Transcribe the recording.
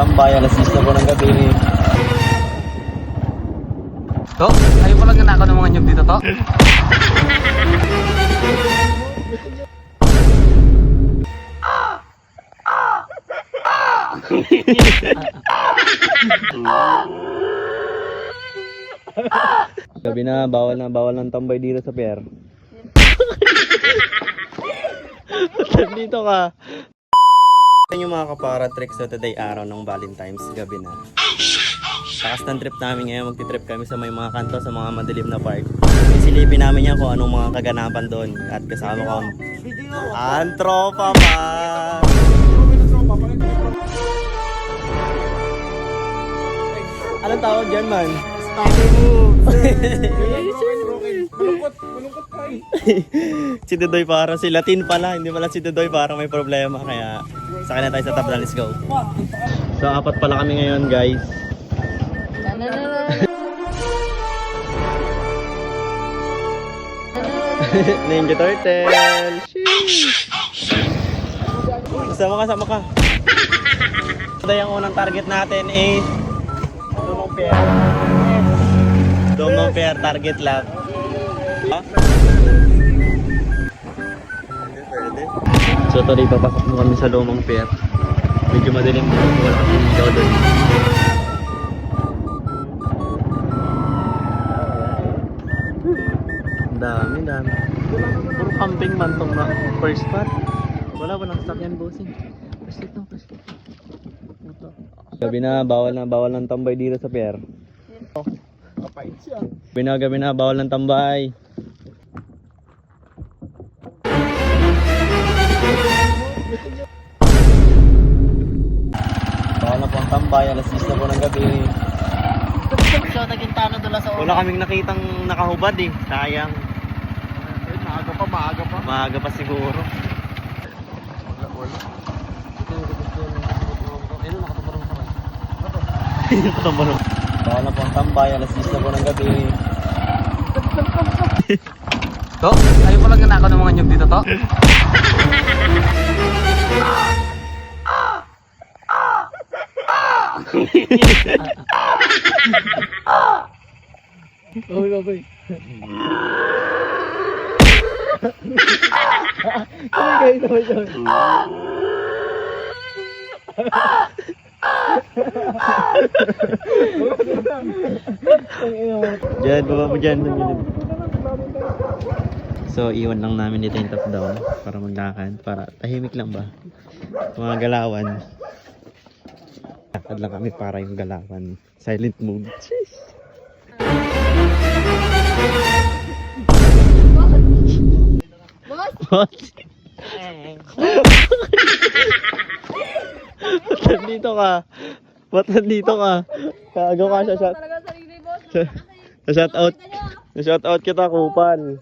tambay, alas 6 na po ng gabi. To? Ayaw ko lang nanakaw ng mga nyug dito, to? Gabi na, bawal na, bawal ng tambay dito sa pier. dito ka. Yan yung mga kapara tricks sa today araw ng Valentine's gabi na. Takas ng trip namin ngayon, magti-trip kami sa may mga kanto sa mga madilim na park. Isilipin namin yan kung anong mga kaganapan doon. At kasama ko ang tropa pa! Anong tawag dyan man? si Dudoy para si Latin pala, hindi pala si Dudoy para may problema kaya sa kanya tayo sa na let's go. So apat pala kami ngayon guys. Ninja Turtle! Sama ka, sama ka. Ito yung unang target natin is Dumong Pier. Dumong Pier, target lang. Ha? So tuloy papasok mo kami sa lumang pier. Medyo madilim din. Wala kami ilaw doon. Ang dami, dami. Puro camping man tong na first spot. Wala, walang sakyan bossing. First ito, first ito. Gabi na, bawal na, bawal ng tambay dito sa pier. Gabi na, gabi na, bawal ng tambay. Tambay, alas 6 na po ng gabi. So, nagintano doon sa Wala kaming nakitang nakahubad eh, sayang. Maaga pa, maaga pa. Maaga pa siguro. Tumarong. Bawal na po ang tambay, alas 6 na po ng gabi. To? Ayaw ko lang nanakaw ng mga nyug dito, to? Oy, baboy. Ay, guys, oy, oy. Diyan, baba mo dyan. So, iwan lang namin dito yung top down para maglakad. Para tahimik lang ba? Mga galawan. Lakad lang kami para yung galawan. Silent mode. What? Ba't nandito ka? Ba't nandito ka? Kaagaw ka sa shot. Boss. Sa shout out. Sa shout out kita, Kupal.